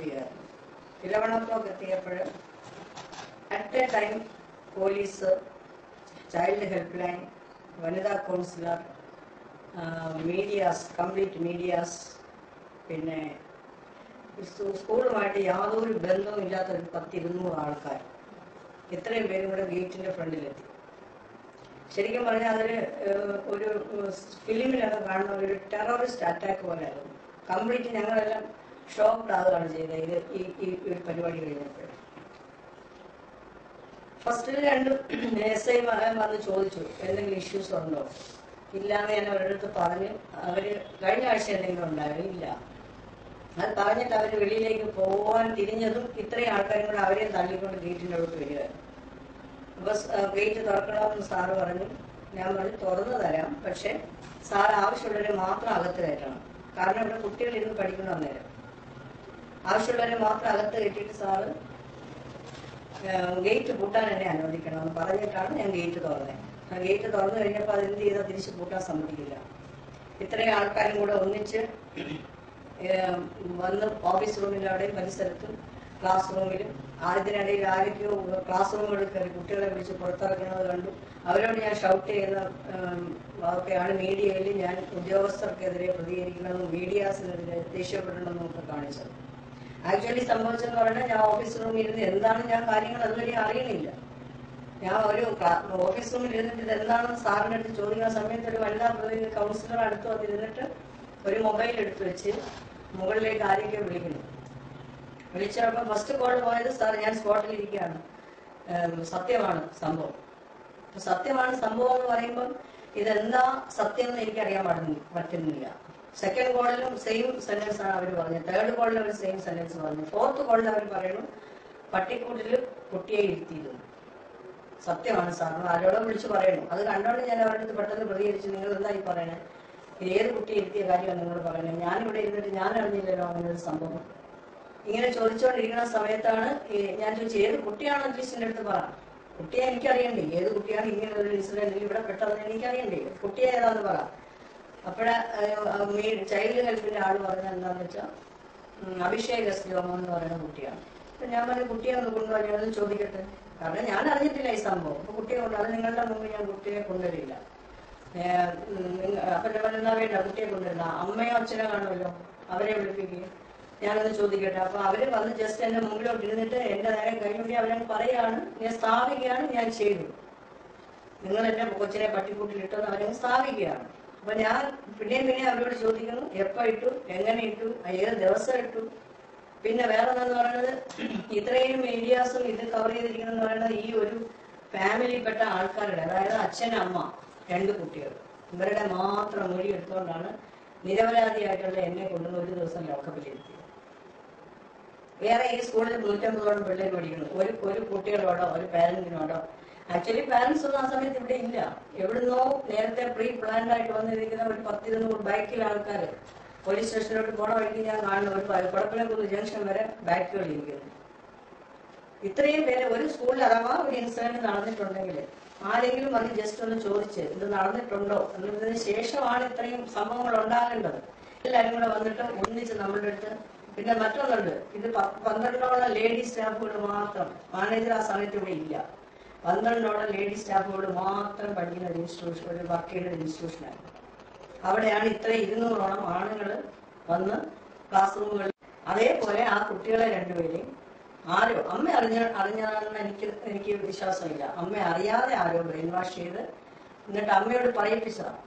ചെയ്യുകയായിരുന്നു ക്ലോക്ക് എത്തിയപ്പോൾ at a time police child help line വനിതാ കൗൺസിലർ മീഡിയാസ് കംപ്ലീറ്റ് മീഡിയാസ് പിന്നെ സ്കൂ- സ്കൂളുമായിട്ട് യാതൊരു ബന്ധവും ഇല്ലാത്ത ഒരു പത്തിരുന്നൂറ് ആൾക്കാർ ഇത്രയും പേരും കൂടെ ഗേറ്റിന്റെ ഫ്രണ്ടിലെത്തി. ശരിക്കും പറഞ്ഞാൽ അതിൽ ഒരു ഫിലിമിലൊക്കെ കാണുന്ന ഒരു ടെററിസ്റ്റ് അറ്റാക്ക് പോലെയായിരുന്നു കംപ്ലീറ്റ് ഞങ്ങളെല്ലാം ഷോക്ക്ഡ് പ്രാതാണ് ചെയ്തത് ഇത് ഈ ഈ ഒരു പരിപാടി കഴിഞ്ഞപ്പോൾ. ഫസ്റ്റിൽ രണ്ട് എസ് ഐ വന്ന് ചോദിച്ചു എന്തെങ്കിലും ഇഷ്യൂസ് ഉണ്ടോ? ഇല്ലാന്ന് ഞാൻ അവരുടെ അടുത്ത് പറഞ്ഞു അവർ കഴിഞ്ഞ ആഴ്ച എന്തെങ്കിലും ഉണ്ടായിരുന്നു ഇല്ല. അത് പറഞ്ഞിട്ട് അവർ വെളിയിലേക്ക് പോകാൻ തിരിഞ്ഞതും ഇത്രയും ആൾക്കാരും കൂടെ അവരെയും തള്ളിക്കൊണ്ട് ഗേറ്റിന്റെ അടുത്ത് വരികയായിരുന്നു അപ്പോൾ ഗേറ്റ് തുറക്കണമെന്ന് സാറ് പറഞ്ഞു. ഞാൻ പറഞ്ഞു തുറന്നു തരാം. പക്ഷെ സാർ ആവശ്യമുള്ളവരെ മാത്രം അകത്ത് കയറ്റണം. കാരണം ഇവിടെ കുട്ടികൾ ഇരുന്ന് പഠിക്കണം ആവശ്യമുള്ളവരെ മാത്രം അകത്ത് കയറ്റിയിട്ട് സാറ് ഗേറ്റ് പൂട്ടാൻ എന്നെ അനുവദിക്കണം എന്ന് പറഞ്ഞിട്ടാണ് ഞാൻ ഗേറ്റ് തുറന്നത് ഗേറ്റ് തുറന്നു കഴിഞ്ഞപ്പോൾ അത് എന്ത് ചെയ്താൽ തിരിച്ച് പൂട്ടാൻ സമ്മതിക്കില്ല. ഇത്രയും ആൾക്കാരും കൂടെ ഒന്നിച്ച് വന്ന് ഓഫീസ് റൂമിലവിടെയും പരിസരത്തും ക്ലാസ് റൂമിലും അതിനിടയിൽ ആരൊക്കെയോ ക്ലാസ് റൂമുകളിൽ കയറി കുട്ടികളെ വിളിച്ച് പുറത്തിറക്കുന്നത് കണ്ടു. അവരോട് ഞാൻ ഷൗട്ട് ചെയ്യുന്ന ഒക്കെയാണ് മീഡിയയിൽ ഞാൻ ഉദ്യോഗസ്ഥർക്കെതിരെ പ്രതികരിക്കണമെന്നും മീഡിയാസിനെതിരെ ദേഷ്യപ്പെടണമെന്നും ഒക്കെ കാണിച്ചത്. ആക്ച്വലി സംഭവിച്ചെന്ന് പറഞ്ഞാൽ ഞാൻ ഓഫീസ് റൂമിൽ ഇരുന്ന് എന്താണ് ഞാൻ കാര്യങ്ങൾ അതുവരെ അറിയണില്ല. ഞാൻ ഒരു ഓഫീസ് റൂമിൽ ഇരുന്നിട്ട് ഇത് എന്താണെന്ന് സാറിന്റെ അടുത്ത് ചോദിക്കുന്ന സമയത്ത് ഒരു വനിതാ പ്രതിനിധി കൗൺസിലർ അടുത്ത് വന്നിരുന്നിട്ട് ഒരു മൊബൈൽ എടുത്തു വെച്ച് മുകളിലേക്ക് ആരെയൊക്കെ വിളിക്കുന്നു. വിളിച്ചപ്പോൾ ഫസ്റ്റ് കോൾ പോയത് സാർ ഞാൻ സ്പോട്ടിൽ ഇരിക്കുകയാണ്. സത്യമാണ് സംഭവം. സത്യമാണ് സംഭവം എന്ന് പറയുമ്പം ഇതെന്താ സത്യം എന്ന് എനിക്ക് അറിയാൻ പറ്റുന്നില്ല. സെക്കൻഡ് കോളിലും സെയിം സെന്റൻസ് ആണ് അവർ പറഞ്ഞത്. തേർഡ് കോളിൽ അവർ സെയിം സെന്റൻസ് പറഞ്ഞു. ഫോർത്ത് കോളിൽ അവർ പറയുന്നു പട്ടിക്കൂട്ടിൽ കുട്ടിയെ ഇരുത്തിയിരുന്നു. സത്യമാണ് സാർ. ആരോടോ വിളിച്ച് പറയണു. അത് കണ്ടോണ്ട് ഞാൻ അവരുടെ അടുത്ത് പെട്ടെന്ന് പ്രതികരിച്ചു നിങ്ങൾ എന്താ ഈ പറയണേ? ഇത് ഏത് കുട്ടി ഇരുത്തിയ കാര്യമാണ് നിങ്ങൾ പറയണേ? ഞാനിവിടെ ഇരുന്നിട്ട് ഞാൻ അറിഞ്ഞില്ലല്ലോ അങ്ങനെ ഒരു സംഭവം. ഇങ്ങനെ ചോദിച്ചുകൊണ്ടിരിക്കുന്ന സമയത്താണ് ഞാൻ ചോദിച്ചു ഏത് കുട്ടിയാണ് അറ്റ്ലീസ്റ്റ് അടുത്ത് പറ? കുട്ടിയെ എനിക്കറിയണ്ടേ. ഏത് കുട്ടിയാണ് ഇങ്ങനെ ഒരു ഇൻസിഡന്റിൽ ഇവിടെ പെട്ടതെന്ന് എനിക്കറിയണ്ടേ. കുട്ടിയെ ഏതാന്ന് പറ? അപ്പോഴാ ചൈൽഡ് ഹെൽപ്പിന്റെ ആൾ പറഞ്ഞ എന്താന്ന് വെച്ചാൽ അഭിഷേക സ്ലോമം എന്ന് പറയുന്ന കുട്ടിയാണ്. അപ്പൊ ഞാൻ പറഞ്ഞു കുട്ടിയെ ഒന്ന് കൊണ്ടുവരുന്നത് ചോദിക്കട്ടെ? കാരണം ഞാൻ അറിഞ്ഞിട്ടില്ല ഈ സംഭവം. അപ്പൊ കുട്ടിയെ കൊണ്ട് അത് നിങ്ങളുടെ മുമ്പ് ഞാൻ കുട്ടിയെ കൊണ്ടുവരില്ല. അപ്പൊ ഞാൻ പറഞ്ഞു, വേണ്ട കുട്ടിയെ കൊണ്ടുവരില്ല അമ്മയോ അച്ഛനോ കാണുമല്ലോ അവരെ വിളിപ്പിക്കുക ഞാനത് ചോദിക്കട്ടെ. അപ്പൊ അവർ വന്ന് ജസ്റ്റ് എന്റെ മുമ്പിലോട്ട് ഇരുന്നിട്ട് എന്റെ നേരെ കഴിഞ്ഞുകൂടി അവരങ്ങ് പറയാണ് ഞാൻ സ്ഥാപിക്കുകയാണ് ഞാൻ ചെയ്തു. നിങ്ങൾ എന്റെ കൊച്ചിനെ പട്ടിക്കൂട്ടിലിട്ടെന്ന് അവരങ്ങ് സ്ഥാപിക്കുകയാണ്. അപ്പൊ ഞാൻ പിന്നെയും പിന്നെ അവരോട് ചോദിക്കുന്നു എപ്പോ ഇട്ടു എങ്ങനെ ഇട്ടു ഏത് ദിവസം ഇട്ടു? പിന്നെ വേറെ എന്താന്ന് പറയുന്നത് ഇത്രയും മീഡിയാസും ഇത് കവർ ചെയ്തിരിക്കുന്നത് പറയുന്നത് ഈ ഒരു ഫാമിലിപ്പെട്ട ആൾക്കാരുടെ അതായത് അച്ഛൻ അമ്മ രണ്ട് കുട്ടികൾ. ഇവരുടെ മാത്രം മൊഴി എടുത്തുകൊണ്ടാണ് നിരപരാധിയായിട്ടുള്ള എന്നെ കൊണ്ടുവന്ന് ഒരു ദിവസം ലോക്കപ്പിലിരുത്തിയത് വേറെ ഈ സ്കൂളിൽ നൂറ്റമ്പതോളം പിള്ളേർ പഠിക്കുന്നു. ഒരു ഒരു കുട്ടികളോടോ ഒരു പാരന്റിനോടോ ആക്ച്വലി പാരന്റ്സ് ഒന്നും ആ സമയത്ത് ഇവിടെ ഇല്ല. എവിടുന്നോ നേരത്തെ പ്രീ പ്ലാൻഡ് ആയിട്ട് വന്നിരിക്കുന്ന ഒരു പത്തിരുന്നൂറ് ബൈക്കിൽ ആൾക്കാർ പോലീസ് സ്റ്റേഷനിലോട്ട് പോണ വഴിക്ക് ഞാൻ കാണുന്ന ഒരു കൊണ്ട് ജംഗ്ഷൻ വരെ ബാക്കുകളിൽ ഇരിക്കുന്നു ഇത്രയും പേര് ഒരു സ്കൂളിൽ അഥവാ ഒരു ഇൻസിഡന്റ് നടന്നിട്ടുണ്ടെങ്കിൽ ആരെങ്കിലും വന്ന് ജസ്റ്റ് ഒന്ന് ചോദിച്ച് ഇത് നടന്നിട്ടുണ്ടോ എന്നതിന് ശേഷമാണ് ഇത്രയും സംഭവങ്ങൾ ഉണ്ടാകേണ്ടത്. എല്ലാവരും കൂടെ വന്നിട്ട് ഒന്നിച്ച് നമ്മളുടെ അടുത്ത് പിന്നെ മറ്റൊന്നുണ്ട്. ഇത് പന്ത്രണ്ടോളം ലേഡി സ്റ്റാഫുകൾ മാത്രം. മാനേജർ ആ സമയത്ത് ഇവിടെ ഇല്ല. പന്ത്രണ്ടോളം ലേഡി സ്റ്റാഫുകൾ മാത്രം പഠിക്കുന്ന ഒരു ഇൻസ്റ്റിറ്റ്യൂഷൻ ഒരു വർക്ക് ചെയ്യുന്ന ഒരു ഇൻസ്റ്റിറ്റ്യൂഷനാണ് അവിടെയാണ് ഇത്ര ഇരുന്നൂറോളം ആണുങ്ങൾ വന്ന് ക്ലാസ് റൂമുകളിൽ അതേപോലെ ആ കുട്ടികളെ രണ്ടുപേരെയും ആരോ അമ്മ അറിഞ്ഞ അറിഞ്ഞതാണെന്ന് എനിക്ക് എനിക്ക് വിശ്വാസമില്ല. അമ്മ അറിയാതെ ആരോ ബ്രെയിൻ വാഷ് ചെയ്ത് എന്നിട്ട് അമ്മയോട് പറയിപ്പിച്ചതാണ്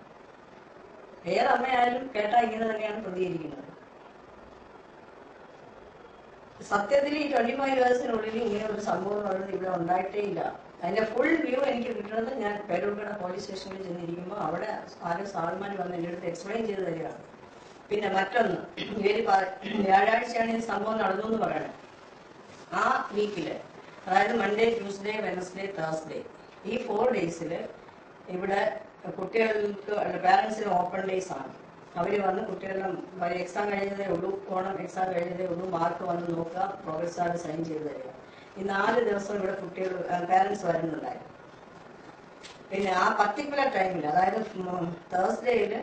ഏത് അമ്മയായാലും കേട്ടാ ഇങ്ങനെ തന്നെയാണ് പ്രതികരിക്കുന്നത്. സത്യത്തിൽ ഈ ട്വന്റി ഫൈവ് ഇയേഴ്സിനുള്ളിൽ ഇങ്ങനെ ഒരു സംഭവം ഇവിടെ ഉണ്ടായിട്ടേ ഇല്ല. അതിന്റെ ഫുൾ വ്യൂ എനിക്ക് കിട്ടുന്നത് ഞാൻ പേരൂർക്കട പോലീസ് സ്റ്റേഷനിൽ ചെന്നിരിക്കുമ്പോൾ അവിടെ ആരും സാറന്മാർ വന്ന് എന്റെ അടുത്ത് എക്സ്പ്ലെയിൻ ചെയ്ത് തരികയാണ്. പിന്നെ മറ്റൊന്ന് ഇവർ വ്യാഴാഴ്ചയാണ് ഈ സംഭവം നടന്നു എന്ന് പറയണത് ആ വീക്കിൽ അതായത് മൺഡേ ട്യൂസ്ഡേ വെനസ്ഡേ തേഴ്സ്ഡേ ഈ ഫോർ ഡേയ്സിൽ ഇവിടെ കുട്ടികൾക്ക് പാരൻസിന് ഓപ്പൺ ഡേയ്സ് ആണ്. അവർ വന്ന് കുട്ടികളുടെ എക്സാം കഴിഞ്ഞതേ ഉള്ളൂ ഓണം എക്സാം കഴിഞ്ഞതേ ഉള്ളൂ മാർക്ക് വന്ന് നോക്കുക പ്രോഗ്രസ് കാർഡ് സൈൻ ചെയ്ത് തരിക. ഈ നാല് ദിവസം ഇവിടെ കുട്ടികൾ പേരൻസ് വരുന്നുണ്ടായിരുന്നു. പിന്നെ ആ പർട്ടിക്കുലർ ടൈമിൽ അതായത് തേഴ്സ്ഡേയിൽ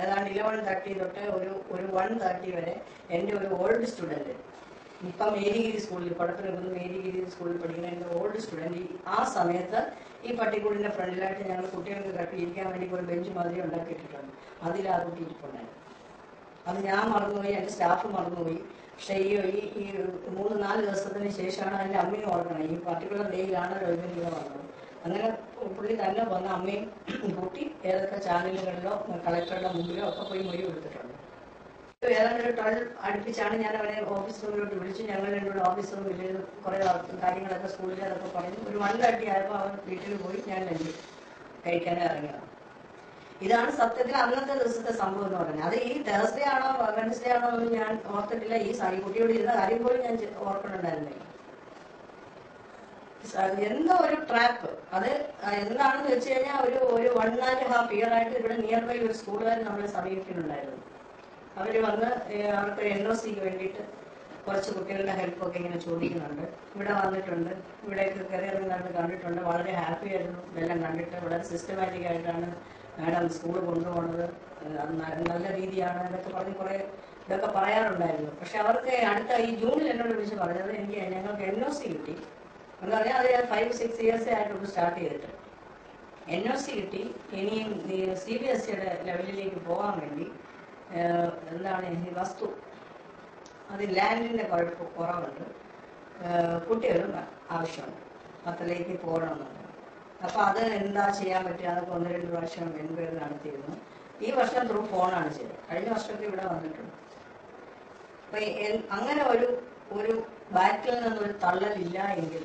ഏതാണ്ട് ഇലവൺ തേർട്ടി തൊട്ട് ഒരു ഒരു വൺ തേർട്ടി വരെ എന്റെ ഒരു ഓൾഡ് സ്റ്റുഡന്റ് ഇപ്പം മേരിഗിരി സ്കൂളിൽ പടത്തിലിരുന്ന് മേരിഗിരി സ്കൂളിൽ പഠിക്കുന്ന എന്റെ ഓൾഡ് സ്റ്റുഡന്റ് ആ സമയത്ത് ഈ പട്ടിക്കൂടിന്റെ ഫ്രണ്ടിലായിട്ട് ഞങ്ങൾ കുട്ടികൾക്ക് കട്ടി വേണ്ടി ഒരു ബെഞ്ച് മാതിരി ഉണ്ടാക്കിയിട്ടുണ്ട്. അതിൽ ആ കുട്ടി ഇരിപ്പുണ്ടായിരുന്നു അത് ഞാൻ മറന്നുപോയി എന്റെ സ്റ്റാഫ് മറന്നുപോയി. പക്ഷേ ഈ ഈ മൂന്ന് നാല് ദിവസത്തിന് ശേഷമാണ് അതിന്റെ അമ്മയും ഓർക്കണം ഈ പർട്ടിക്കുലർ ഡേയിലാണ് രവീന്ദ്ര വന്നത് അങ്ങനെ പുള്ളി തന്നെ വന്ന അമ്മയും കൂട്ടി ഏതൊക്കെ ചാനലുകളിലോ കളക്ടറുടെ മുമ്പിലോ ഒക്കെ പോയി മൊഴി കൊടുത്തിട്ടുണ്ട്. ഏതാണ്ട് ഒരു ട്വൽവ് അടുപ്പിച്ചാണ് ഞാൻ അവനെ ഓഫീസ് റൂമിലോട്ട് വിളിച്ചു ഞങ്ങൾ രണ്ടുകൂടെ ഓഫീസ് റൂമിൽ കുറേ കാര്യങ്ങളൊക്കെ സ്കൂളിൽ അതൊക്കെ പറഞ്ഞു. ഒരു വൺ തേർട്ടി ആയപ്പോൾ അവൻ വീട്ടിൽ പോയി ഞാൻ ലഞ്ച് കഴിക്കാനേ ഇറങ്ങിയതാണ് ഇതാണ് സത്യത്തിൽ അന്നത്തെ ദിവസത്തെ സംഭവം എന്ന് പറഞ്ഞത് അത് ഈ തേഴ്സ്ഡേ ആണോ വെഡ്നസ്ഡേ ആണോ എന്ന് ഞാൻ ഓർത്തിട്ടില്ല. ഈ കുട്ടിയോട് ഇരുന്ന കാര്യം പോലും ഞാൻ സ- എന്തോ ഒരു ട്രാപ്പ് അത് എന്താണെന്ന് വെച്ച് കഴിഞ്ഞാൽ ഒരു ഒരു വൺ ആൻഡ് ഹാഫ് ഇയർ ആയിട്ട് ഇവിടെ നിയർ ബൈ ഒരു സ്കൂളുകാരൻ നമ്മളെ സമീപിക്കുന്നുണ്ടായിരുന്നു. അവർ വന്ന് അവർക്ക് എൻ ഒ സിക്ക് വേണ്ടിയിട്ട് കുറച്ച് കുട്ടികളുടെ ഹെൽപ്പൊക്കെ ഇങ്ങനെ ചോദിക്കുന്നുണ്ട്. ഇവിടെ വന്നിട്ടുണ്ട്. ഇവിടേക്ക് കയറി ഇറങ്ങുന്നത് കണ്ടിട്ടുണ്ട്. വളരെ ഹാപ്പി ആയിരുന്നു. ഇതെല്ലാം കണ്ടിട്ട് വളരെ സിസ്റ്റമാറ്റിക് ആയിട്ടാണ് മാഡം സ്കൂൾ കൊണ്ടുപോകുന്നത് അത് നല്ല രീതിയാണ്. എന്നൊക്കെ പറഞ്ഞ് കുറേ ഇതൊക്കെ പറയാറുണ്ടായിരുന്നു. പക്ഷെ അവർക്ക് അടുത്ത ഈ ജൂണിൽ എന്നോട് വിളിച്ച് പറഞ്ഞത് എനിക്ക് ഞങ്ങൾക്ക് എൻ ഒ സി കിട്ടി. എന്ന് പറഞ്ഞാൽ അത് ഞാൻ ഫൈവ് സിക്സ് ഇയേഴ്സ് ആയിട്ടുള്ളൂ സ്റ്റാർട്ട് ചെയ്തിട്ട്. എൻ ഒ സി കിട്ടി. ഇനിയും സി ബി എസ് സിയുടെ ലെവലിലേക്ക് പോകാൻ വേണ്ടി എന്താണ് ഈ വസ്തു? അത് ലാൻഡിന്റെ കുഴപ്പം കുറവുണ്ട്. കുട്ടികളും ആവശ്യമുണ്ട് പത്തിലേക്ക് പോകണമെന്നുണ്ട്. അപ്പൊ അത് എന്താ ചെയ്യാൻ പറ്റുക അതൊക്കെ ഒന്ന് രണ്ട് പ്രാവശ്യം എൻക്വയറി നടത്തിയിരുന്നു. ഈ വർഷം ത്രൂ ഫോണാണ് ചെയ്തത്. കഴിഞ്ഞ വർഷമൊക്കെ ഇവിടെ വന്നിട്ടുണ്ട്. അപ്പൊ അങ്ങനെ ഒരു ഒരു ബാക്കിൽ നിന്നൊരു തള്ളലില്ല എങ്കിൽ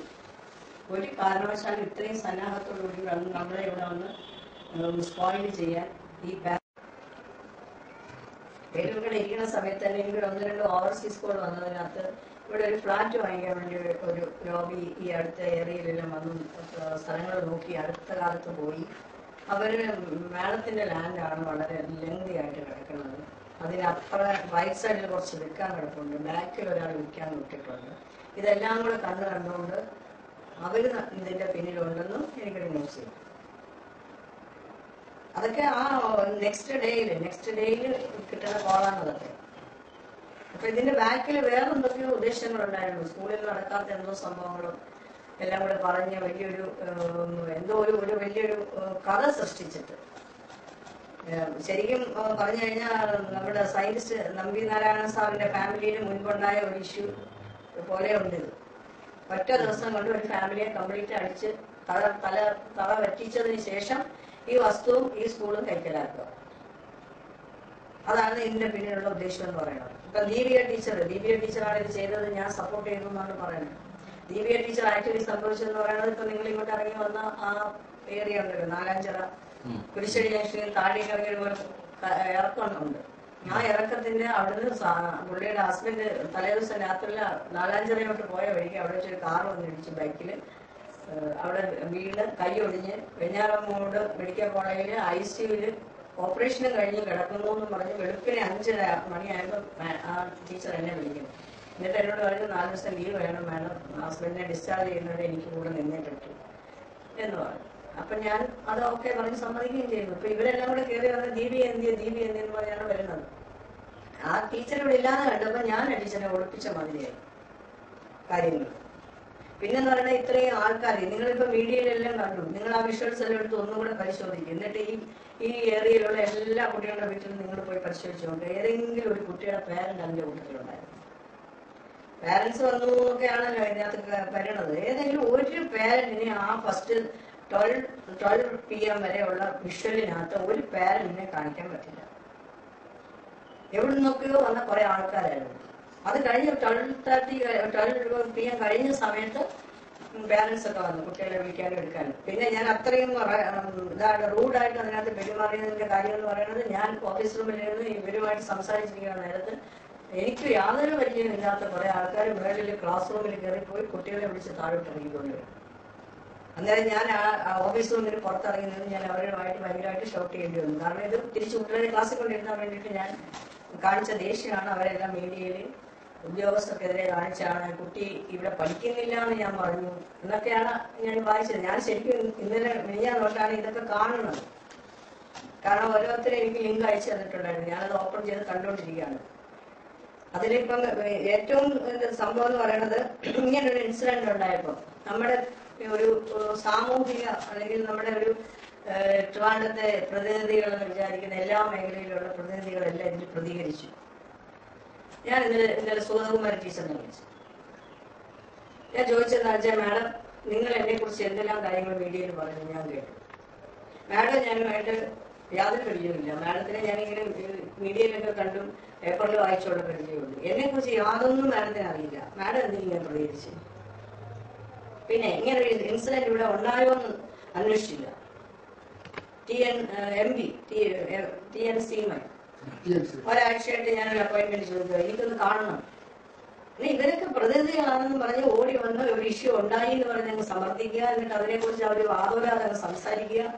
ഒരു കാരണവശാലും ഇത്രയും സന്നാഹത്തോടുകൂടി നമ്മളെ ഇവിടെ വന്ന് സ്പോയിൽ ചെയ്യാൻ ഈ ഇവിടെ ഇരിക്കുന്ന സമയത്ത് എനിക്ക് ഒന്ന് രണ്ട് ഓവർസീസ് കോൾ വന്നതിനകത്ത് ഇവിടെ ഒരു ഫ്ലാറ്റ് വാങ്ങിക്കാൻ വേണ്ടി ഒരു- ലോബി ഈ അടുത്ത ഏരിയയിലെല്ലാം വന്നു. സ്ഥലങ്ങൾ നോക്കി അടുത്ത കാലത്ത് പോയി. അവർ മേളത്തിന്റെ ലാൻഡാണ് വളരെ ലെങ്തി ആയിട്ട് കിടക്കുന്നത്. അതിനപ്പുറം റൈറ്റ് സൈഡിൽ കുറച്ച് വിൽക്കാൻ കിടപ്പുണ്ട്. ബാക്കിൽ ഒരാൾ വിൽക്കാൻ വിട്ടിട്ടുണ്ട് ഇതെല്ലാം കൂടെ കണ്ടു കണ്ടുകൊണ്ട് അവർ ഇതിന്റെ പിന്നിലുണ്ടെന്നും എനിക്കൊരു ന്യൂസ് ചെയ്തു അതൊക്കെ ആ നെക്സ്റ്റ് ഡേയിൽ നെക്സ്റ്റ് ഡേയിൽ കിട്ടുന്ന കോളാണ് അതൊക്കെ. അപ്പൊ ഇതിന്റെ ബാക്കിൽ വേറെ എന്തൊക്കെയോ ഉദ്ദേശങ്ങളുണ്ടായിരുന്നു. സ്കൂളിൽ നടക്കാത്ത എന്തോ സംഭവങ്ങളും എല്ലാം കൂടെ പറഞ്ഞ് വലിയൊരു എന്തോ ഒരു ഒരു വലിയൊരു കഥ സൃഷ്ടിച്ചിട്ട്. ശരിക്കും പറഞ്ഞു കഴിഞ്ഞാൽ നമ്മുടെ സയന്റിസ്റ്റ് നമ്പി നാരായണ സാറിന്റെ ഫാമിലിയിൽ മുൻപുണ്ടായ ഒരു ഇഷ്യൂ പോലെ ഉണ്ട് ഇത്. ഒറ്റ ദിവസം കൊണ്ട് ഒരു ഫാമിലിയെ കംപ്ലീറ്റ് അടിച്ച് തല തല തല വറ്റിച്ചതിന് ശേഷം ഈ വസ്തുവും ഈ സ്കൂളും കൈക്കലാക്കുക അതാണ് ഇതിന്റെ പിന്നിലുള്ള ഉദ്ദേശം എന്ന് പറയുന്നത്. ഇപ്പൊ ദീപിക ടീച്ചർ ദീപിക ടീച്ചറാണ് ഇത് ചെയ്തത് ഞാൻ സപ്പോർട്ട് ചെയ്യുന്നു എന്നാണ് പറയുന്നത്. ദീപിക ടീച്ചർ ആക്ച്വലി സംഭവിച്ചതെന്ന് പറയുന്നത് ഇപ്പൊ നിങ്ങൾ ഇങ്ങോട്ട് ഇറങ്ങി വന്ന ആ ഏരിയ ഉണ്ടല്ലോ നാലാഞ്ചിറ കുരിശടി ജംഗ്ഷനിൽ താഴെ ഇറങ്ങി ഒരു ഇറക്കമുണ്ട്. ആ ഇറക്കത്തിന്റെ അവിടുന്ന് പുള്ളിയുടെ ഹസ്ബൻഡ് തലേദിവസം രാത്രിയിൽ നാലാഞ്ചിറയോട്ട് പോയ വഴിക്ക് അവിടെ വെച്ചൊരു കാർ വന്ന് ഇടിച്ചു ബൈക്കിൽ അവിടെ വീട് കൈ ഒടിഞ്ഞ് വെഞ്ഞാറമ്മൂട് മെഡിക്കൽ കോളേജിൽ ഐ സിയുവിൽ ഓപ്പറേഷനും കഴിഞ്ഞ് കിടക്കുന്നു എന്ന് പറഞ്ഞ് വെളുപ്പിനെ അഞ്ചര മണിയായപ്പോൾ ആ ടീച്ചർ എന്നെ വിളിക്കും. എന്നിട്ട് എന്നോട് പറഞ്ഞു നാല് ദിവസം ലീവ് വേണം മാഡം. ഹസ്ബൻഡിനെ ഡിസ്ചാർജ് ചെയ്യുന്നവരെ എനിക്ക് കൂടെ നിന്നേ പറ്റൂ. എന്ന് പറഞ്ഞു. അപ്പൊ ഞാൻ അത് ഓക്കെ പറഞ്ഞ് സമ്മതിക്കുകയും ചെയ്തു. ഇപ്പൊ ഇവരെല്ലാം കൂടെ കയറി വന്ന് ദീപി എന്തിയ ദീപി എന്തിയെന്ന് പറഞ്ഞാണ് വരുന്നത്. ആ ടീച്ചർ ഇല്ലാതെ കണ്ടപ്പോ ഞാൻ ആ ടീച്ചറിനെ ഒളിപ്പിച്ച മാതിരിയായി. കാര്യങ്ങൾ പിന്നെന്ന് പറഞ്ഞാൽ ഇത്രയും ആൾക്കാർ നിങ്ങളിപ്പോ മീഡിയയിലെല്ലാം കണ്ടു നിങ്ങൾ ആ വിഷ്വൽസ് എല്ലാം എടുത്ത് ഒന്നും കൂടെ പരിശോധിക്കും. എന്നിട്ട് ഈ ഈ ഏരിയയിലുള്ള എല്ലാ കുട്ടികളുടെ വീട്ടിലും നിങ്ങൾ പോയി പരിശോധിച്ചുകൊണ്ട് ഏതെങ്കിലും ഒരു കുട്ടിയുടെ പേരന്റ് അതിന്റെ കൂട്ടത്തിലുണ്ടായിരുന്നു പാരന്റ്സ് വന്നു എന്നൊക്കെയാണല്ലോ ഇതിനകത്ത് ക- വരണത്. ഏതെങ്കിലും ഒരു പാരന്റിനെ ആ first twelve twelve P M വരെയുള്ള വിഷ്വലിനകത്ത് ഒരു പേരന്റിനെ കാണിക്കാൻ പറ്റില്ല. എവിടെ നിന്നൊക്കെയോ വന്ന കുറെ ആൾക്കാരായിരുന്നു. അത് കഴിഞ്ഞ് twelve thirty twelve P M കഴിഞ്ഞ സമയത്ത് ബാലൻസ് ഒക്കെ വന്നു കുട്ടികളെ വിളിക്കാനും എടുക്കാനും. പിന്നെ ഞാൻ അത്രയും ഇതാണ് റൂഡായിട്ട് അതിനകത്ത് പെരുമാറിയതിന്റെ കാര്യം എന്ന് പറയുന്നത് ഞാൻ ഓഫീസ് റൂമിൽ ഇരുന്ന് ഇവരുമായിട്ട് സംസാരിച്ചിരിക്കുന്ന നേരത്ത് എനിക്ക് യാതൊരു പരിചയം ഇല്ലാത്ത കുറെ ആൾക്കാർ വേറെ ക്ലാസ് റൂമിൽ കയറിപ്പോയി കുട്ടികളെ വിളിച്ച് താഴോട്ട് ഇറങ്ങിക്കൊണ്ട് അന്നേരം ഞാൻ ആ ഓഫീസ് റൂമിൽ പുറത്തിറങ്ങി നിന്ന് ഞാൻ അവരുമായിട്ട് ഭയങ്കരമായിട്ട് ഷൗട്ട് ചെയ്യേണ്ടി വന്നു. കാരണം ഇത് തിരിച്ച് കുട്ടികളെ ക്ലാസ്സിൽ കൊണ്ടിരുന്നാൻ വേണ്ടിയിട്ട് ഞാൻ കാണിച്ച ദേഷ്യമാണ് അവരെല്ലാം മീഡിയയിൽ ഉദ്യോഗസ്ഥർക്കെതിരെ കാണിച്ചാണ് കുട്ടി ഇവിടെ പഠിക്കുന്നില്ല എന്ന് ഞാൻ പറഞ്ഞു. എന്നൊക്കെയാണ് ഞാൻ വായിച്ചത്. ഞാൻ ശരിക്കും ഇന്നലെ മിനിഞ്ഞാൻ തൊട്ടാണ് ഇതൊക്കെ കാണുന്നത്. കാരണം ഓരോരുത്തരും എനിക്ക് ലിങ്ക് അയച്ചു തന്നിട്ടുണ്ടായിരുന്നു. ഞാനത് ഓപ്പൺ ചെയ്ത് കണ്ടുകൊണ്ടിരിക്കുകയാണ് അതിലിപ്പം ഏറ്റവും സംഭവം എന്ന് പറയുന്നത് ഇങ്ങനൊരു ഇൻസിഡന്റ് ഉണ്ടായപ്പോൾ നമ്മുടെ ഒരു സാമൂഹിക അല്ലെങ്കിൽ നമ്മുടെ ഒരു ട്രിവാൻഡത്തെ പ്രതിനിധികൾ എന്ന് വിചാരിക്കുന്ന എല്ലാ മേഖലയിലുള്ള പ്രതിനിധികളെല്ലാം ഇതിൽ പ്രതികരിച്ചു. ഞാൻ ഇന്നലെ ഇന്നലെ സുഗതകുമാരി ടീച്ചറിനെ വിളിച്ചു. ഞാൻ ചോദിച്ചതെന്ന് വെച്ചാൽ മാഡം നിങ്ങൾ എന്നെ കുറിച്ച് എന്തെല്ലാം കാര്യങ്ങൾ മീഡിയയിൽ പറഞ്ഞു ഞാൻ കേട്ടു. മാഡം ഞാനുമായിട്ട് യാതൊരു പരിചയമില്ല മാഡത്തിനെ ഞാനിങ്ങനെ മീഡിയയിലൊക്കെ കണ്ടും പേപ്പറിൽ വായിച്ചുള്ള പരിചയമുണ്ട്. എന്നെ കുറിച്ച് യാതൊന്നും മാഡത്തിന് അറിയില്ല. മാഡം എന്തിനും ഇങ്ങനെ പ്രതികരിച്ചു? പിന്നെ ഇങ്ങനെ ഒരു ഇൻസിഡന്റ് ഇവിടെ ഉണ്ടായോ എന്ന് അന്വേഷിച്ചില്ല. T N M P T N Seeman ഒരാഴ്ചയായിട്ട് ഞാനൊരു അപ്പോയിന്റ്മെന്റ് ചോദിക്കുക എനിക്കൊന്ന് കാണണം. ഇവരൊക്കെ പ്രതിനിധികളാണെന്ന് പറഞ്ഞ് ഓടി വന്ന് ഒരു ഇഷ്യൂ ഉണ്ടായി എന്ന് പറഞ്ഞ് അങ്ങ് സമർത്ഥിക്കുക. എന്നിട്ട് അതിനെക്കുറിച്ച് അവർ വാദോരാതെ സംസാരിക്കുക.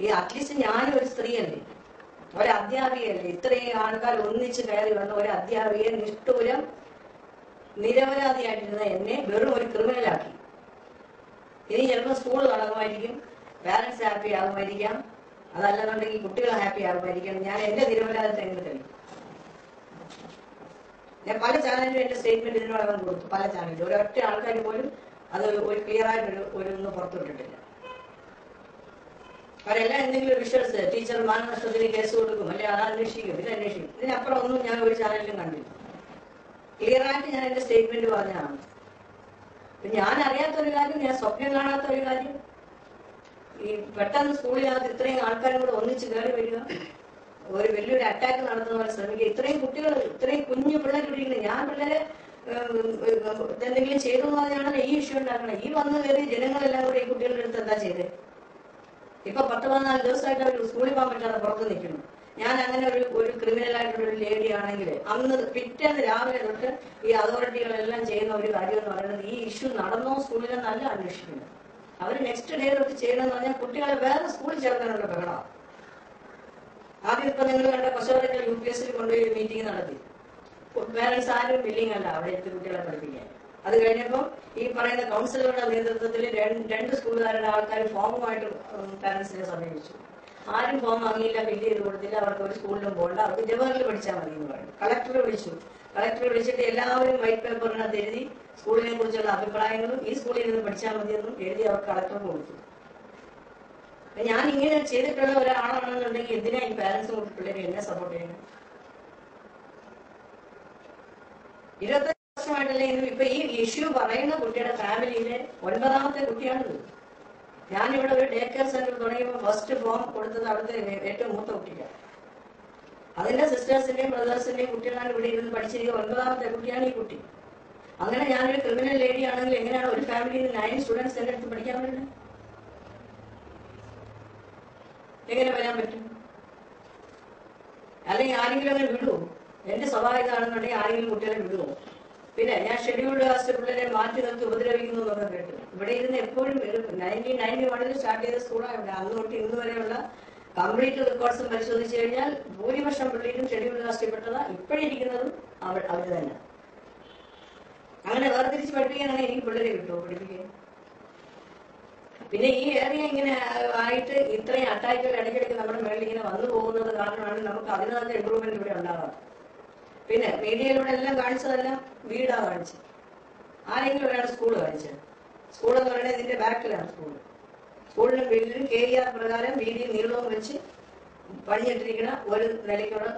ഈ അറ്റ്ലീസ്റ്റ് ഞാനും ഒരു സ്ത്രീയല്ലേ. ഒരു അധ്യാപികയല്ലേ. ഇത്രയും ആൾക്കാർ ഒന്നിച്ച് കയറി വന്ന ഒരു അധ്യാപികയെ നിഷ്ഠൂരം നിരപരാധിയായിട്ടിരുന്ന എന്നെ വെറും ഒരു ക്രിമിനലാക്കി. ഇനി ചിലപ്പോൾ സ്കൂൾ തുടങ്ങുമായിരിക്കും പാരന്റ്സ് ഹാപ്പി ആകുമായിരിക്കാം. അതല്ലെന്നുണ്ടെങ്കിൽ കുട്ടികൾ ഹാപ്പി ആകുമായിരിക്കണം ഞാൻ എന്റെ എങ്ങനെ തെളിയും ഞാൻ പല ചാനലിലും എന്റെ സ്റ്റേറ്റ്മെന്റ് ഇതിനോടകം കൊടുത്തു. പല ചാനലിലും ഒരൊറ്റ ആൾക്കാർ പോലും അത് ഒരു ക്ലിയർ ആയിട്ട് ഒരു ഒന്നും പുറത്തു വിട്ടിട്ടില്ല. അവരെല്ലാം എന്തെങ്കിലും വിഷ്വൽസ് ടീച്ചർ മാനനഷ്ടത്തിന് കേസ് കൊടുക്കും. അല്ലെ? അത് അന്വേഷിക്കും. ഇത് അന്വേഷിക്കും. ഇതിനപ്പുറം ഒന്നും ഞാൻ ഒരു ചാനലിലും കണ്ടില്ല. ക്ലിയർ ആയിട്ട് ഞാൻ എന്റെ സ്റ്റേറ്റ്മെന്റ് പറഞ്ഞതാണ്. ഞാൻ അറിയാത്ത ഒരു കാര്യം ഞാൻ സ്വപ്നം കാണാത്ത ഒരു കാര്യം ഈ പെട്ടെന്ന് സ്കൂളിനകത്ത് ഇത്രയും ആൾക്കാരും കൂടെ ഒന്നിച്ച് കയറി വരിക. ഒരു വലിയൊരു അറ്റാക്ക് നടത്തുന്ന പോലെ ശ്രമിക്കുക. ഇത്രയും കുട്ടികൾ ഇത്രയും കുഞ്ഞു പിള്ളേർ പിടിക്കുന്നത് ഞാൻ പിള്ളേരെ എന്തെങ്കിലും ചെയ്തു എന്ന് പറഞ്ഞാണ് ഈ ഇഷ്യൂ ഉണ്ടാക്കണം ഈ വന്നു കയറി ജനങ്ങളെല്ലാം കൂടെ ഈ കുട്ടികളുടെ അടുത്ത് എന്താ ചെയ്തത് ഇപ്പൊ പത്ത് പതിനാല് ദിവസമായിട്ട് അവർ സ്കൂളിൽ പോകാൻ പറ്റാതെ പുറത്ത് നിൽക്കുന്നു. ഞാൻ അങ്ങനെ ഒരു ഒരു ക്രിമിനൽ ആയിട്ടുള്ള ഒരു ലേഡി ആണെങ്കിൽ അന്ന് പിറ്റേന്ന് രാവിലെ തൊട്ട് ഈ അതോറിറ്റികളെല്ലാം ചെയ്യുന്ന ഒരു കാര്യം എന്ന് പറയുന്നത് ഈ ഇഷ്യൂ നടന്നോ സ്കൂളിലെന്നല്ല അന്വേഷിക്കുന്നത്. അവർ നെക്സ്റ്റ് ഡേ തൊട്ട് ചെയ്യണമെന്ന് പറഞ്ഞാൽ കുട്ടികളെ വേറെ സ്കൂളിൽ ചേർക്കാനുള്ള ബഹളമാണ് ആദ്യം ഇപ്പൊ നിങ്ങൾ കണ്ട കൊച്ചവരൊക്കെ യു പി എസിൽ കൊണ്ടുപോയി മീറ്റിംഗ് നടത്തി. പേരൻസ് ആരും ബില്ലിംഗ് അല്ല അവിടെ എത്തി കുട്ടികളെ പഠിപ്പിക്കാൻ. അത് കഴിഞ്ഞപ്പോൾ ഈ പറയുന്ന കൗൺസിലറുടെ നേതൃത്വത്തിൽ രണ്ട് സ്കൂളുകാരുടെ ആൾക്കാർ ഫോമുമായിട്ട് പാരന്റ്സിനെ സമീപിച്ചു. ആരും ഫോം വാങ്ങിയില്ല ഫില്ല് ചെയ്ത് കൊടുത്തില്ല അവർക്ക് ഒരു സ്കൂളിലും പോകണ്ട. അവർക്ക് ജവഹറിൽ പഠിച്ചാൽ മതി എന്ന് പറഞ്ഞു. കളക്ടറെ വിളിച്ചു. കളക്ടറെ വിളിച്ചിട്ട് എല്ലാവരും വൈറ്റ് പേപ്പറിനകത്ത് എഴുതി സ്കൂളിനെ കുറിച്ചുള്ള അഭിപ്രായങ്ങളും ഈ സ്കൂളിൽ നിന്ന് പഠിച്ചാൽ മതിയെന്നും എഴുതി അവർക്ക് കളക്ടർ കൊടുത്തു. ഞാൻ ഇങ്ങനെ ചെയ്തിട്ടുള്ള ഒരാളാണെന്നുണ്ടെങ്കിൽ എന്തിനാ ഈ പാരന്റ്സ് കൂടി പിള്ളേരെ എന്നെ സപ്പോർട്ട് ചെയ്യുന്നത് ഇരുപത്തഞ്ച് വർഷമായിട്ടല്ലേ ഇപ്പൊ ഈ ഇഷ്യൂ പറയുന്ന കുട്ടിയുടെ ഫാമിലിയിലെ ഒൻപതാമത്തെ കുട്ടിയാണിത്. ഞാനിവിടെ ഒരു ഡേ കെയർ സെന്റർ തുടങ്ങിയപ്പോൾ ഫസ്റ്റ് ഫോം കൊടുത്തത് അവിടുത്തെ ഏറ്റവും മൂത്ത കുട്ടിക്കാണ് അതിന്റെ സിസ്റ്റേഴ്സിന്റെയും ബ്രദേഴ്സിന്റെയും കുട്ടികളാണ് ഇവിടെ ഇരുന്ന് പഠിച്ചിരിക്കുക ഒൻപതാമത്തെ കുട്ടിയാണ് ഈ കുട്ടി. അങ്ങനെ ഞാനൊരു ക്രിമിനൽ ലേഡി ആണെങ്കിൽ എങ്ങനെയാണ് ഒരു ഫാമിലിയിൽ നയൻ സ്റ്റുഡൻസ് എന്റെ അടുത്ത് പഠിക്കാൻ പറ്റുന്നത്? എങ്ങനെ വരാൻ പറ്റും? അല്ലെങ്കിൽ ആരെങ്കിലും അങ്ങനെ വിടുവോ? എന്റെ സ്വഭാവം ഇതാണെന്നുണ്ടെങ്കിൽ ആരെങ്കിലും കുട്ടികളെ വിടുവോ? പിന്നെ ഞാൻ ഷെഡ്യൂൾഡ് കാസ്റ്റ് പിള്ളേരെ മാറ്റി നിർത്തി ഉപദ്രവിക്കുന്നു എന്നൊക്കെ കേട്ടു. ഇവിടെ ഇരുന്ന് എപ്പോഴും നയന്റീൻ നയന്റി വണ്ണിൽ സ്റ്റാർട്ട് ചെയ്ത സ്കൂളാണ് ഇവിടെ അന്ന് തൊട്ട് ഇന്ന് വരെയുള്ള കംപ്ലീറ്റ് റെക്കോർഡ്സും പരിശോധിച്ചു കഴിഞ്ഞാൽ ഭൂരിപക്ഷം പിള്ളേരും ഷെഡ്യൂൾഡ് കാസ്റ്റിൽപ്പെട്ടതാ ഇപ്പോഴിരിക്കുന്നതും അവർ അവർ തന്നെ. അങ്ങനെ വേർതിരിച്ച് പഠിപ്പിക്കാനാണെങ്കിൽ എനിക്ക് പിള്ളേരെ കിട്ടുമോ പഠിപ്പിക്കാൻ? പിന്നെ ഈ ഏറിയ ഇങ്ങനെ ആയിട്ട് ഇത്രയും അറ്റാക്കുകൾ ഇടയ്ക്കിടയ്ക്ക് നമ്മുടെ മേളിൽ ഇങ്ങനെ വന്നു പോകുന്നത് കാരണമാണ് നമുക്ക് അതിനകത്ത് ഇമ്പ്രൂവ്മെന്റ് ഇവിടെ ഉണ്ടാകാറ് പിന്നെ മീഡിയയിലൂടെ എല്ലാം കാണിച്ചതെല്ലാം വീടാ കാണിച്ചത്. ആരെങ്കിലും ഒരാൾ സ്കൂൾ കാണിച്ചത് സ്കൂൾ എന്ന് പറയുന്നത് ഇതിന്റെ ബാക്കിലാണ് സ്കൂൾ സ്കൂളിനും വീട്ടിലും കെ ആർ പ്രകാരം വീതിയും നീളവും വെച്ച് പണിഞ്ഞിട്ടിരിക്കുന്ന ഒരു നിലയ്ക്കുള്ള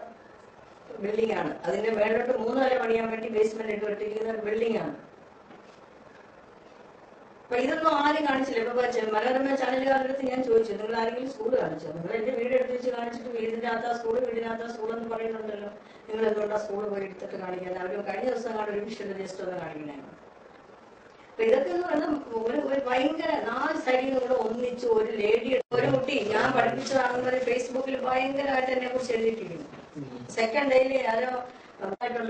ബിൽഡിംഗ് ആണ് അതിന്റെ മേലോട്ട് മൂന്ന് നില പണിയാൻ വേണ്ടി ബേസ്മെന്റ് ഇട്ട് ഇട്ടിരിക്കുന്ന ബിൽഡിംഗ് ആണ് അപ്പൊ ഇതൊന്നും ആരും കാണിച്ചില്ല. ഇപ്പൊ മനോരമ ചാനലുകാരുടെ ഞാൻ ചോദിച്ചു നിങ്ങൾ ആരെങ്കിലും സ്കൂൾ കാണിച്ചോ? നിങ്ങൾ എന്റെ വീട് എടുത്ത് വെച്ച് കാണിച്ചിട്ട് വീടിനകത്താ സ്കൂൾ വീടിനകത്താ സ്കൂൾ എന്ന് പറയുന്നുണ്ടല്ലോ. നിങ്ങൾ എന്തുകൊണ്ടാ സ്കൂൾ പോയി എടുത്തിട്ട് കാണിക്കാൻ അവർ കഴിഞ്ഞ ദിവസം കാണും ഒരു വിഷ്വൽ ജസ്റ്റ് ഒന്ന് കാണിക്കണേ അപ്പൊ ഇതൊക്കെ എന്ന് ഒരു ഒരു ഭയങ്കര നാല് സൈഡിൽ കൂടെ ഒന്നിച്ച് ഒരു ലേഡി ഒരു കുട്ടി ഞാൻ പഠിപ്പിച്ചതാണെന്ന് പറഞ്ഞ് ഫേസ്ബുക്കിൽ ഭയങ്കരമായിട്ട് എന്നെ കുറിച്ച് എഴുതിയിട്ടിരിക്കുന്നു സെക്കൻഡ് ഡേയിൽ ആരോ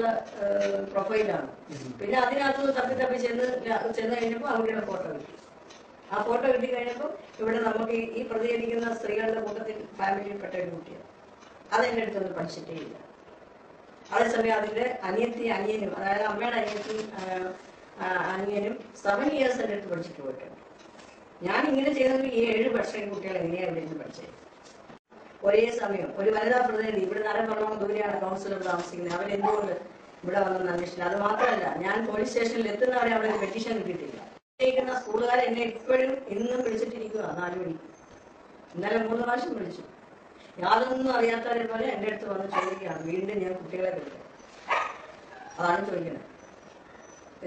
ആയിട്ടുള്ള പ്രൊഫൈലാണ്. പിന്നെ അതിനകത്ത് തപ്പി തപ്പി ചെന്ന് ചെന്ന് കഴിഞ്ഞപ്പോൾ അവരുടെ ഫോട്ടോ കിട്ടി. ആ ഫോട്ടോ കിട്ടി കഴിഞ്ഞപ്പോൾ ഇവിടെ നമുക്ക് ഈ- പ്രതികരിക്കുന്ന സ്ത്രീകളുടെ കൂട്ടത്തിൽ ഫാമിലിയിൽപ്പെട്ട ഒരു കുട്ടിയാണ്. അതെന്റെ അടുത്തൊന്നും പഠിച്ചിട്ടേ ഇല്ല. അതേസമയം അതിന്റെ അനിയത്തി അനിയനും അതായത് അമ്മയുടെ അനിയത്തി അനിയനും സെവൻ ഇയേഴ്സ് എന്റെ അടുത്ത് പഠിച്ചിട്ട് പോയിട്ടുണ്ട്. ഞാൻ ഇങ്ങനെ ചെയ്തെങ്കിൽ ഈ ഏഴ് വർഷം കുട്ടികൾ എങ്ങനെയാണ് ഇവിടെ നിന്ന് പഠിച്ചത്? ഒരേ സമയം. ഒരു വനിതാ പ്രതിനിധി ഇവിടെ നരമ്പറോളം ദൂരെയാണ് കൗൺസിലർ താമസിക്കുന്നത്. അവരെന്തുകൊണ്ട് ഇവിടെ വന്നു അന്വേഷിച്ചില്ല. അത് മാത്രമല്ല ഞാൻ പോലീസ് സ്റ്റേഷനിൽ എത്തുന്നവരെ അവിടെ ഒരു പെറ്റീഷൻ കിട്ടിയിട്ടില്ല. ഇരിക്കുന്ന സ്കൂളുകാരെ എന്നെ ഇപ്പോഴും ഇന്നും വിളിച്ചിട്ടിരിക്കുക. നാലു മണിക്ക് ഇന്നലെ മൂന്ന് പ്രാവശ്യം വിളിച്ചു. യാതൊന്നും അറിയാത്തവരെ പോലെ എന്റെ അടുത്ത് വന്ന് ചോദിക്കുകയാണ്. വീണ്ടും ഞാൻ കുട്ടികളെ കിട്ടും അതാണ് ചോദിക്കുന്നത്.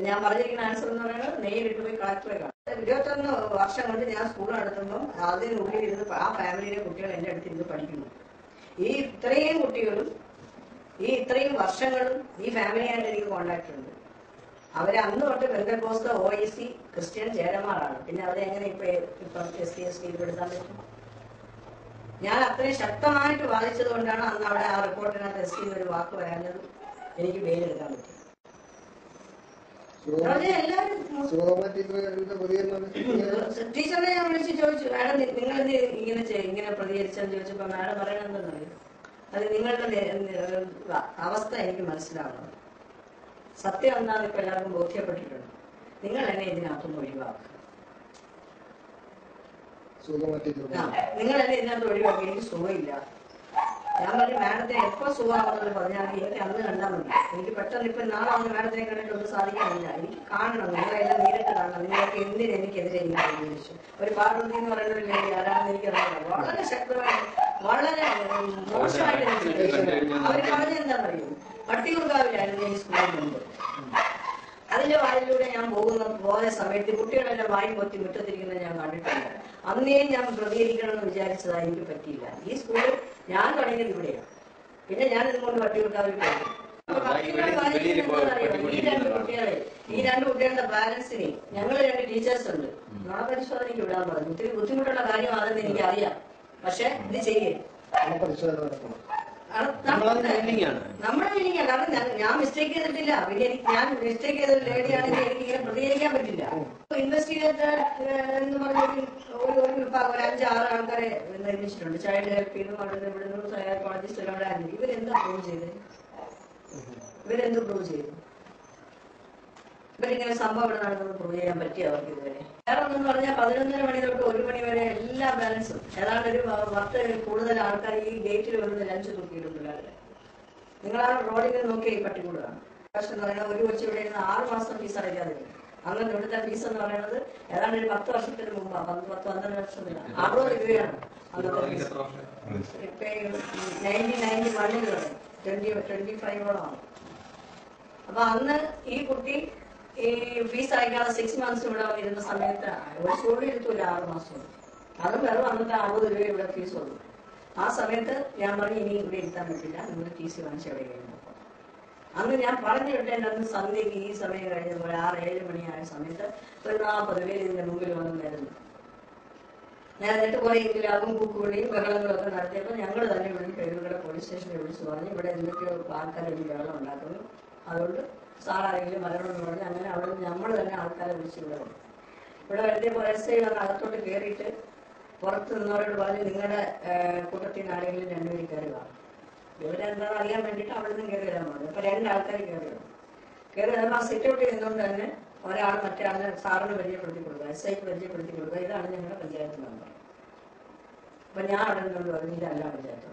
ഞാൻ പറഞ്ഞിരിക്കുന്ന ആൻസർ എന്ന് പറയുന്നത് നേരിട്ട് പോയി കളക്ടറെ കാണും ഇരുപത്തൊന്ന് വർഷം കൊണ്ട് ഞാൻ സ്കൂൾ നടത്തുമ്പം അതിനുള്ളിൽ ഇരുന്ന് ആ ഫാമിലിയിലെ കുട്ടികൾ എന്റെ അടുത്ത് ഇരുന്ന് പഠിക്കുന്നു. ഈ ഇത്രയും കുട്ടികളും ഈ ഇത്രയും വർഷങ്ങളും ഈ ഫാമിലിയായിട്ട് എനിക്ക് കോണ്ടാക്ട് ഉണ്ട്. അവർ അന്ന് തൊട്ട് ബന്ധക്കോസ്ത ഒ ഇ സി ക്രിസ്ത്യൻ ചേരന്മാരാണ്. പിന്നെ അവരെ എങ്ങനെ ഇപ്പൊ ഇപ്പം എസ് സി എസ് ടി പെടുത്താൻ പറ്റും? ഞാൻ അത്രയും ശക്തമായിട്ട് വാദിച്ചത് കൊണ്ടാണ് അന്ന് അവിടെ ആ റിപ്പോർട്ടിനകത്ത് എസ് ടി ഒരു വാക്ക് വരാഞ്ഞത്. എനിക്ക് പേരെടുക്കാൻ പറ്റും. അവരെ എല്ലാവരും ശോഭ ടീച്ചറുടെ പ്രതികരണം ടീച്ചറെ ഞാൻ വിളിച്ച് ചോദിച്ചു മാഡം നിങ്ങൾ ഇങ്ങനെ ചെയ്- ഇങ്ങനെ പ്രതികരിച്ചെന്ന് ചോദിച്ചപ്പോ മാഡം പറയണെന്തെന്നറിയോ അത് നിങ്ങളുടെ അവസ്ഥ എനിക്ക് മനസ്സിലാവണം. സത്യം എന്താണെന്ന് ഇപ്പൊ എല്ലാവർക്കും ബോധ്യപ്പെട്ടിട്ടുണ്ട്. നിങ്ങൾ എന്നെ ഇതിനകത്തുനിന്ന് ഒഴിവാക്കുക. നിങ്ങൾ എന്നെ ഇതിനകത്ത് ഒഴിവാക്കി എനിക്ക് സുഖമില്ല. ഞാൻ പറഞ്ഞു മാഡത്തെ എപ്പോ സുഖമാണെന്ന് പറഞ്ഞാൽ എനിക്ക് അന്ന് കണ്ടാൽ മതി. എനിക്ക് പെട്ടെന്ന് ഇപ്പൊ നാളെ വന്ന് മാഡത്തെ കണ്ടിട്ട് ഒന്നും സാധിക്കാനില്ല. എനിക്ക് കാണണം. നിങ്ങളെല്ലാം നേരിട്ട് കാണണം. നിങ്ങൾക്ക് എന്തിന് എനിക്കെതിരെ ഇങ്ങനെ പ്രതികരിച്ചു ഒരു പാർവതി എന്ന് പറയുന്ന ഒരു ലേഡി ആരാണെന്ന് എനിക്കറിയാം വളരെ ശക്തമായി വളരെ മോശമായിട്ട് അവർ പറഞ്ഞെന്താണെന്നറിയോ പട്ടികുർക്കാവിലായിരുന്നു ഈ സ്കൂളിൽ മുമ്പ് അതിന്റെ വായിലൂടെ ഞാൻ പോകുന്ന പോയ സമയത്ത് കുട്ടികളെല്ലാം വായി പൊത്തി മുറ്റത്തിരിക്കുന്നത് ഞാൻ കണ്ടിട്ടുണ്ട്. അന്നേ ഞാൻ പ്രതികരിക്കണം എന്ന് വിചാരിച്ചതായി എനിക്ക് പറ്റിയില്ല. ഈ സ്കൂളിൽ ഞാൻ തുടങ്ങിയത് ഇവിടെയാണ് പിന്നെ ഞാൻ ഇതുകൊണ്ട് പട്ടികുർക്കാവിൽ പോയി. കാര്യം ഈ രണ്ട് കുട്ടികളെ ഈ രണ്ട് കുട്ടികളുടെ ബാലൻസിനെ ഞങ്ങൾ രണ്ട് ടീച്ചേഴ്സ് ഉണ്ട് നുണ പരിശോധനയ്ക്ക് വിടാൻ പറഞ്ഞു. ഇത്തിരി ബുദ്ധിമുട്ടുള്ള കാര്യമാണെന്ന് എനിക്കറിയാം. പക്ഷെ ഇത് ചെയ്യേ. പരിശോധന മീനിങ് ആണ്. കാരണം ഞാൻ- മിസ്റ്റേക്ക് ചെയ്തിട്ടില്ല. ഞാൻ മിസ്റ്റേക്ക് ചെയ്ത ലേഡിയാണെങ്കിൽ എനിക്ക് ഇങ്ങനെ പ്രതികരിക്കാൻ പറ്റില്ല. ഇൻവെസ്റ്റിഗേറ്റർ എന്ന് പറഞ്ഞ ഒരു- ഒരു ഒരു വിഭാഗം ഒരു അഞ്ചാറ് ആൾക്കാരെ നിർമ്മിച്ചിട്ടുണ്ട് ചൈൽഡ് ഹെൽപ്പ് ചെയ്യുന്നു അവിടുന്ന് ഇവിടുന്ന് സൈക്കോളജിസ്റ്റ് എല്ലാം ഇവരെന്താ പ്രൂവ് ചെയ്തത് ഇവരെന്ത് പ്രൂവ് ചെയ്തു? ഇവരിങ്ങനെ സംഭവം ഇവിടെ നടന്നത് പ്രൂവ് ചെയ്യാൻ പറ്റി അവർക്ക് ഇതുവരെ? വേറെ ഒന്നെന്ന് പറഞ്ഞാൽ പതിനൊന്നര മണി തൊട്ട് ഒരു മണി വരെ എല്ലാ ബാലൻസും. ഏതാണ്ട് ഒരു പത്ത് കൂടുതൽ ആൾക്കാർ ഈ ഗേറ്റിൽ വരുന്ന ലഞ്ച് തൂക്കിയിട്ടുണ്ട് നിങ്ങൾ ആ റോഡിൽ നോക്കിയ ഈ പട്ടികൂടാണ് പക്ഷെ എന്ന് പറയുന്നത് ഒരു കൊച്ചു ഇവിടെ ഇരുന്ന് ആറ് മാസം ഫീസ് അടയ്ക്കാതെ. അങ്ങനെ ഇവിടുത്തെ ഫീസ് എന്ന് പറയുന്നത് ഏതാണ്ട് ഒരു പത്ത് വർഷത്തിന് മുമ്പാണ് പത്ത് പത്ത് പന്ത്രണ്ട് വർഷത്തിന് അറുപത് രൂപയാണ് അന്നത്തെ നയന്റി വണ്ണിൽ ട്വന്റി ട്വന്റി ഫൈവോളമാണ് അപ്പൊ അന്ന് ഈ കുട്ടി ഈ ഫീസ് അയക്കാതെ സിക്സ് മന്ത്സ് ഇവിടെ ഇരുന്ന സമയത്ത് ഒരു സ്കൂളിൽ ഇരുത്തൂല ആറ് മാസം. അതും വെറും അന്നത്തെ അറുപത് രൂപ ഇവിടെ ഫീസ് വന്നു ആ സമയത്ത് ഞാൻ പറഞ്ഞു ഇനി ഇവിടെ ഇരുത്താൻ പറ്റില്ല നിങ്ങൾ ടി സി വാങ്ങിച്ച് കഴിഞ്ഞു അന്ന് ഞാൻ പറഞ്ഞു വിട്ടേണ്ട അന്ന് സന്ധ്യയ്ക്ക് ഈ സമയം കഴിഞ്ഞപ്പോൾ ആറ് ഏഴ് മണിയായ സമയത്ത് ഒരു നാൽപ്പത് പേര് ഇതിന്റെ മുമ്പിൽ വന്ന് നിരന്നു ഞാൻ എന്നിട്ട് കുറെ ഇല്ലാവും കൂക്കുകളിയും ബഹളങ്ങളും ഒക്കെ നടത്തിയപ്പോൾ ഞങ്ങൾ തന്നെ ഇവിടെ പേരുകളുടെ പോലീസ് സ്റ്റേഷനിൽ വിളിച്ചു പറഞ്ഞു ഇവിടെ എന്തൊക്കെയോ ആൾക്കാർ ഒരു ബഹളം ഉണ്ടാക്കുന്നു. അതുകൊണ്ട് സാറാരെങ്കിലും വരണമെന്ന് പറഞ്ഞ് അങ്ങനെ അവിടെ നമ്മൾ തന്നെ ആൾക്കാരെ വിളിച്ചു ഇവിടെ ഇവിടെ എസ് ഐ വന്ന് അകത്തോട്ട് കയറിയിട്ട് പുറത്ത് നിന്നവരോട് പറഞ്ഞ് നിങ്ങളുടെ കൂട്ടത്തിൽ നിന്ന് ആരെങ്കിലും രണ്ടുപേരും കയറി കാണും ഇവരെന്താണെന്ന് അറിയാൻ വേണ്ടിയിട്ട് അവിടെ നിന്ന് കയറി വരാൻ പറഞ്ഞു. അപ്പൊ രണ്ടാൾക്കാർ കയറി വന്നു. കയറി വരുമ്പോൾ ആ സിറ്റ് ഔട്ട് ചെയ്യുന്നതുകൊണ്ട് തന്നെ ഒരാൾ മറ്റേ ആളിനെ സാറിന് പരിചയപ്പെടുത്തി കൊടുക്കുക എസ് ഐക്ക് പരിചയപ്പെടുത്തി കൊടുക്കുക. ഇതാണ് ഞങ്ങളുടെ പഞ്ചായത്ത് മെമ്പർ. അപ്പം ഞാൻ അവിടെ നിന്നുകൊണ്ട് പറഞ്ഞു ഇതല്ല പഞ്ചായത്ത്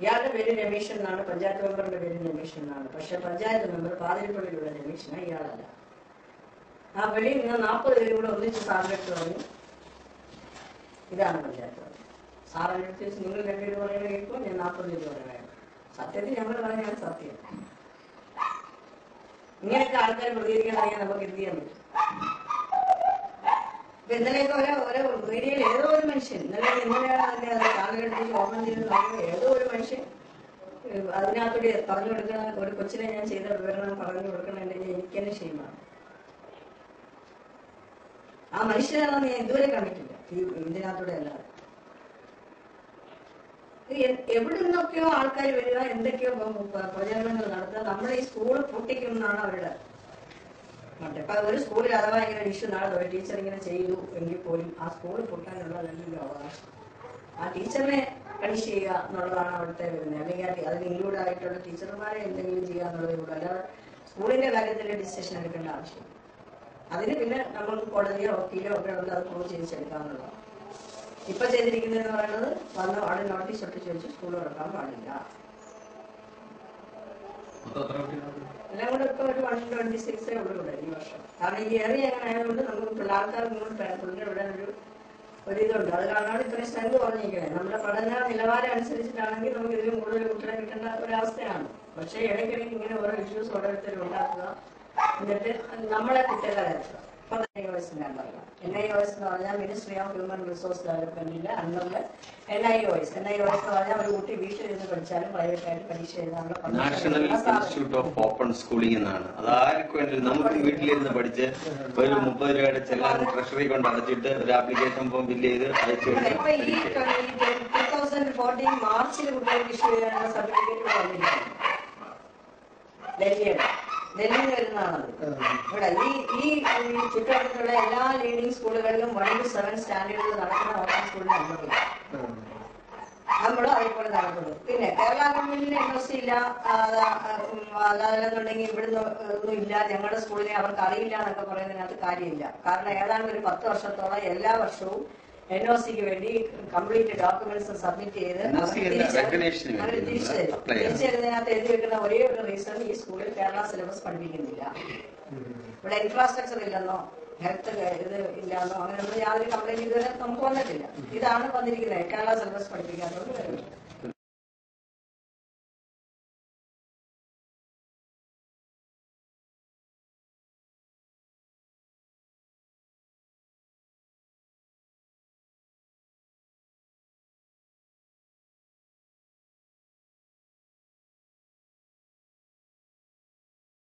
ഇയാളുടെ പേര് രമേശൻ എന്നാണ് പഞ്ചായത്ത് മെമ്പറിന്റെ പേര് രമേശൻ എന്നാണ് പക്ഷെ പഞ്ചായത്ത് മെമ്പർ പാതിരിപ്പള്ളിയിലുള്ള രമേശന ഇയാളല്ല. ആ വെളിയിൽ നിന്ന് നാൽപ്പത് പേരും കൂടെ ഒന്നിച്ച് സാറിനെടുത്ത് പറഞ്ഞു ഇതാണ് പഞ്ചായത്ത് സാറിനെടുത്ത് നിങ്ങൾ വെച്ച് നിങ്ങൾ കേൾക്കും പറയുന്നത് കേൾക്കുമ്പോൾ ഞാൻ നാൽപ്പത് പേര് പറയുന്നത് സത്യത്തിൽ ഞങ്ങൾ പറഞ്ഞാണ് സത്യം. ഇങ്ങനെയൊക്കെ ആൾക്കാർ പ്രതികരിക്കാൻ അറിയാൻ നമുക്ക് എന്ത് ചെയ്യാൻ പറ്റും? ഇന്നലെയൊക്കെ ഓരോ ഓരോ മീഡിയയിൽ ഏതോ ഒരു മനുഷ്യൻ. ഇന്നലെ ഇന്നലെയാണ് അത് കാലഘട്ടത്തിൽ ഓർമ്മ ചെയ്ത് ഏതോ ഒരു മനുഷ്യൻ അതിനകത്തൂടെ പറഞ്ഞു കൊടുക്കുന്ന ഒരു കൊച്ചിനെ ഞാൻ ചെയ്ത വിവരണം പറഞ്ഞു കൊടുക്കണമെങ്കിൽ എനിക്ക് തന്നെ ക്ഷീണമാണ് ആ മനുഷ്യനാണെന്ന് ഞാൻ ഇതുവരെ കണ്ടിട്ടില്ല. ഈ ഇതിനകത്തൂടെ അല്ലാതെ. എവിടെ നിന്നൊക്കെയോ ആൾക്കാർ വരിക എന്തൊക്കെയോ പ്രചരണങ്ങൾ നടത്തുക. നമ്മുടെ ഈ സ്കൂൾ പൊട്ടിക്കുമെന്നാണ് അവരുടെ മറ്റേ ഇപ്പൊ ഒരു സ്കൂളിൽ അഥവാ ഇങ്ങനെ ഒരു ഇഷ്യൂ നാളെ ഒരു ടീച്ചർ ഇങ്ങനെ ചെയ്തു എങ്കിൽ പോലും ആ സ്കൂൾ പൊട്ടാനുള്ളതല്ലല്ലോ അവകാശം. ആ ടീച്ചറിനെ പണിഷ് ചെയ്യുക എന്നുള്ളതാണ് അവിടുത്തെ വരുന്നത് അല്ലെങ്കിൽ അതിൽ ഇൻക്ലൂഡ് ആയിട്ടുള്ള ടീച്ചർമാരെ എന്തെങ്കിലും ചെയ്യുക എന്നുള്ളതേ ഉള്ളൂ. അല്ലാതെ സ്കൂളിന്റെ കാര്യത്തിൽ ഡിസിഷൻ എടുക്കേണ്ട ആവശ്യം അതിന് പിന്നെ നമ്മൾ കോടതിയോ വക്കീലോ ഒക്കെ ഉള്ളത് അത് പ്രൂവ് ചെയ്യിച്ചെടുക്കാവുന്നതാണ് ഇപ്പൊ ചെയ്തിരിക്കുന്നതെന്ന് പറയുന്നത് വന്ന് അവിടെ നോട്ടീസ് ഒട്ടിച്ച് വെച്ച് സ്കൂൾ തുറക്കാൻ പാടില്ല? എല്ലാം കൂടെ ഇപ്പൊ ഒരു വൺ ട്വന്റി സിക്സേ ഉള്ളൂ ഇവിടെ ഈ വർഷം. കാരണം ഈ ഏറി ആയതുകൊണ്ട് നമുക്ക് പിള്ളേർക്കാർക്ക് പിള്ളേർ ഇവിടെ ഒരു ഒരു ഇതുണ്ട്. അത് കാരണമാണ് ഇത്രയും സ്ട്രെങ്ത് കുറഞ്ഞിരിക്കുന്നത് നമ്മുടെ പഠന നിലവാരം അനുസരിച്ചിട്ടാണെങ്കിൽ നമുക്ക് ഇതിലും കൂടുതൽ കുട്ടികളെ കിട്ടേണ്ട ഒരവസ്ഥയാണ്. പക്ഷേ ഇടയ്ക്കിടയ്ക്ക് ഇങ്ങനെ ഓരോ ഇഷ്യൂസ് ഓരോരുത്തരും ഉണ്ടാക്കുക. എന്നിട്ട് നമ്മളെ കുറ്റക്കാരാക്കുക ഇപ്പൊ എൻ ഐ ഒ എസ് പറയാം. എൻ ഐ ഒ എസ് എന്ന് പറഞ്ഞാൽ മിനിസ്ട്രി ഓഫ് ഹ്യൂമൻ റിസോഴ്സ് ഡെവലപ്മെന്റിന്റെ അണ്ടറിൽ N I O S N I O S എന്ന് പറഞ്ഞാൽ ഒരു കുട്ടി വീട്ടിൽ ഇരുന്ന് പഠിച്ചാലും പ്രൈവറ്റ് ആയിട്ട് പരീക്ഷ എഴുതാനുള്ള national. Institute of open schooling എന്നാണ്. അത് ആർക്കും വേണ്ടി നമുക്ക് വീട്ടിലിരുന്ന് പഠിച്ച് ഒരു മുപ്പത് രൂപയുടെ ചെല്ലാൻ ട്രഷറി കൊണ്ട് അടച്ചിട്ട് ഒരു ആപ്ലിക്കേഷൻ ഫോം ഫില്ല് ചെയ്ത് അയച്ചു ടൂ തൗസൻഡ് ഫോർട്ടീൻ മാർച്ചിൽ കുട്ടികൾക്ക് ഇഷ്യൂ ചെയ്യാനുള്ള സർട്ടിഫിക്കറ്റ് വന്നിരിക്കുന്നു. ഡൽഹിയുടെ ഡൽഹിയിൽ വരുന്നതാണത് ഇവിടെ ഈ ഈ ചുറ്റുവട്ടത്തുള്ള എല്ലാ ലീഡിംഗ് സ്കൂളുകളിലും വൺ ടു സെവൻ സ്റ്റാൻഡേർഡിൽ നടക്കുന്ന ഓപ്പൺ സ്കൂളിന് അനുമതി നമ്മളും അതേപോലെ പിന്നെ കേരള ഗവൺമെന്റിന് എൻ ഒ സി ഇല്ല ഇവിടുന്ന് ഒന്നും ഇല്ല. ഞങ്ങളുടെ സ്കൂളിനെ അവർക്ക് അറിയില്ല എന്നൊക്കെ പറയുന്നതിനകത്ത് കാര്യമില്ല. കാരണം ഏതാണ്ട് ഒരു പത്ത് വർഷത്തോളം എല്ലാ വർഷവും എൻ ഒ സിക്ക് വേണ്ടി കംപ്ലീറ്റ് ഡോക്യുമെന്റ്സ് സബ്മിറ്റ് ചെയ്ത് NOC അവർക്ക് അല്ല, തിരിച്ച് recognition ന് അവർ വേണ്ടി തിരിച്ചു നമ്മൾ തരും apply ചെയ്യണം. തിരിച്ചു തരുന്നതിനകത്ത് എഴുതി വെക്കുന്ന ഒരേ ഒരു റീസൺ ഈ സ്കൂളിൽ കേരള സിലബസ് പഠിപ്പിക്കുന്നില്ല. ഇവിടെ ഇൻഫ്രാസ്ട്രക്ചർ ഇല്ലെന്നോ ഹെൽത്ത് ഇത് ഇല്ലാന്നോ അങ്ങനെയൊന്നും യാതൊരു കംപ്ലൈന്റ് ഇതുവരെ നമുക്ക് വന്നിട്ടില്ല. ഇതാണ് വന്നിരിക്കുന്നത് കേരള സിലബസ് പഠിപ്പിക്കാത്തതുകൊണ്ട് വരുന്നത്.